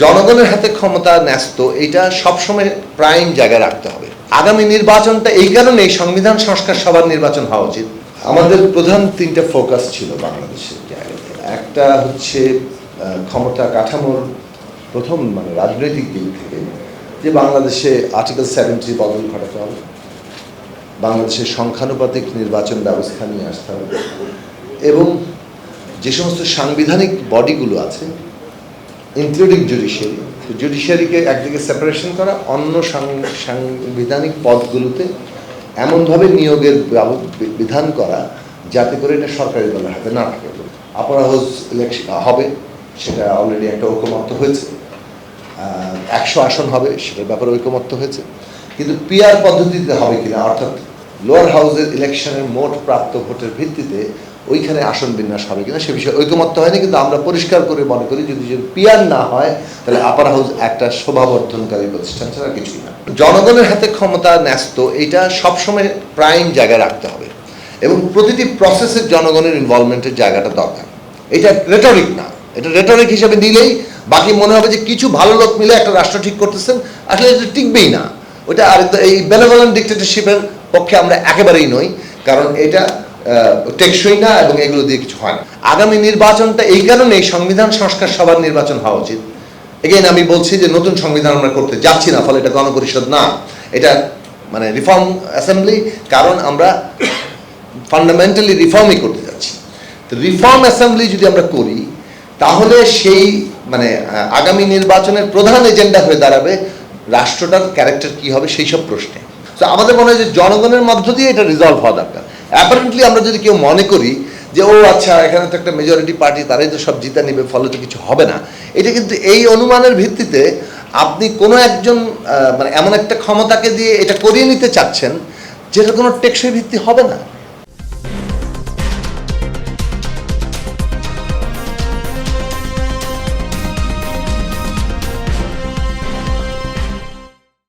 জনগণের হাতে ক্ষমতা ন্যস্ত, এটা সবসময় প্রাইম জায়গায় রাখতে হবে। আগামী নির্বাচনটা এই কারণে সংবিধান সংস্কার সবার নির্বাচন হওয়া উচিত। আমাদের প্রধান তিনটা ফোকাস ছিল বাংলাদেশের একটা হচ্ছে ক্ষমতা কাঠামোর প্রথম মানে রাজনৈতিক দিক থেকে, যে বাংলাদেশে আর্টিকেল সেভেন্টি বদল ঘটাতে হবে। বাংলাদেশের সংখ্যানুপাতিক নির্বাচন ব্যবস্থা নিয়ে আসতে হবে। এবং যে সমস্ত সাংবিধানিক বডিগুলো আছে ইনক্লুডিং জুডিশিয়ারি জুডিশিয়ারিকে একদিকে সেপারেশন করা, অন্য সাংবিধানিক পদগুলোতে এমনভাবে নিয়োগের বিধান করা, যাতে করে এটা সরকারি দলের হাতে না থাকে। আপার হাউস ইলেকশন হবে, সেটা অলরেডি একটা ঐকমত্য হয়েছে। একশো আসন হবে, সেটার ব্যাপারে ঐকমত্য হয়েছে। কিন্তু পিআর পদ্ধতিতে হবে কিনা, অর্থাৎ লোয়ার হাউসের ইলেকশনের মোট প্রাপ্ত ভোটের ভিত্তিতে ওইখানে আসন বিন্যাস হবে কিনা সে বিষয়ে ঐকমত্য হয়নি, কিন্তু আমরা পরিষ্কার করে মনে করি যদি যদি পিআর না হয়, তাহলে আপার হাউস একটা শোভাবর্ধনকারী প্রতিষ্ঠান ছাড়া কিছুই না। জনগণের হাতে ক্ষমতা ন্যস্ত, এটা সবসময় প্রাইম জায়গায় রাখতে হবে এবং প্রতিটি প্রসেসের জনগণের ইনভলভমেন্টের জায়গাটা দরকার। এটা রেটরিক না। এটা রেটরিক হিসেবে নিলেই বাকি মনে হবে যে কিছু ভালো লোক মিলে একটা রাষ্ট্র ঠিক করতেছেন, আসলে এটা টিকবেই না। ওটা আর এই বেনেভলেন্ট ডিক্টেটরশিপের পক্ষে আমরা একেবারেই নই, কারণ এটা টেকসই না এবং এগুলো দিয়ে কিছু হয় না। আগামী নির্বাচনটা এই কারণে সংবিধান সংস্কার সবার নির্বাচন হওয়া উচিত। এগেইন আমি বলছি যে নতুন সংবিধান আমরা করতে যাচ্ছি না, ফলে এটা গণপরিষদ না। এটা মানে রিফর্ম অ্যাসেম্বলি, কারণ আমরা ফান্ডামেন্টালি রিফর্মই করতে যাচ্ছি। তো রিফর্ম অ্যাসেম্বলি যদি আমরা করি, তাহলে সেই মানে আগামী নির্বাচনের প্রধান এজেন্ডা হয়ে দাঁড়াবে রাষ্ট্রটার ক্যারেক্টার কি হবে সেই সব প্রশ্নে। তো আমাদের মনে হয় যে জনগণের মধ্য দিয়ে এটা রিজলভ হওয়া দরকার। অ্যাপারেন্টলি আমরা যদি কেউ মনে করি যে, ও আচ্ছা এখানে তো একটা মেজরিটি পার্টি তারাই তো সব জিতে নেবে, ফলে তো কিছু হবে না। এটা কিন্তু এই অনুমানের ভিত্তিতে আপনি কোনো একজন মানে এমন একটা ক্ষমতাকে দিয়ে এটা করিয়ে নিতে চাচ্ছেন, যেটা কোনো টেকসই ভিত্তি হবে না।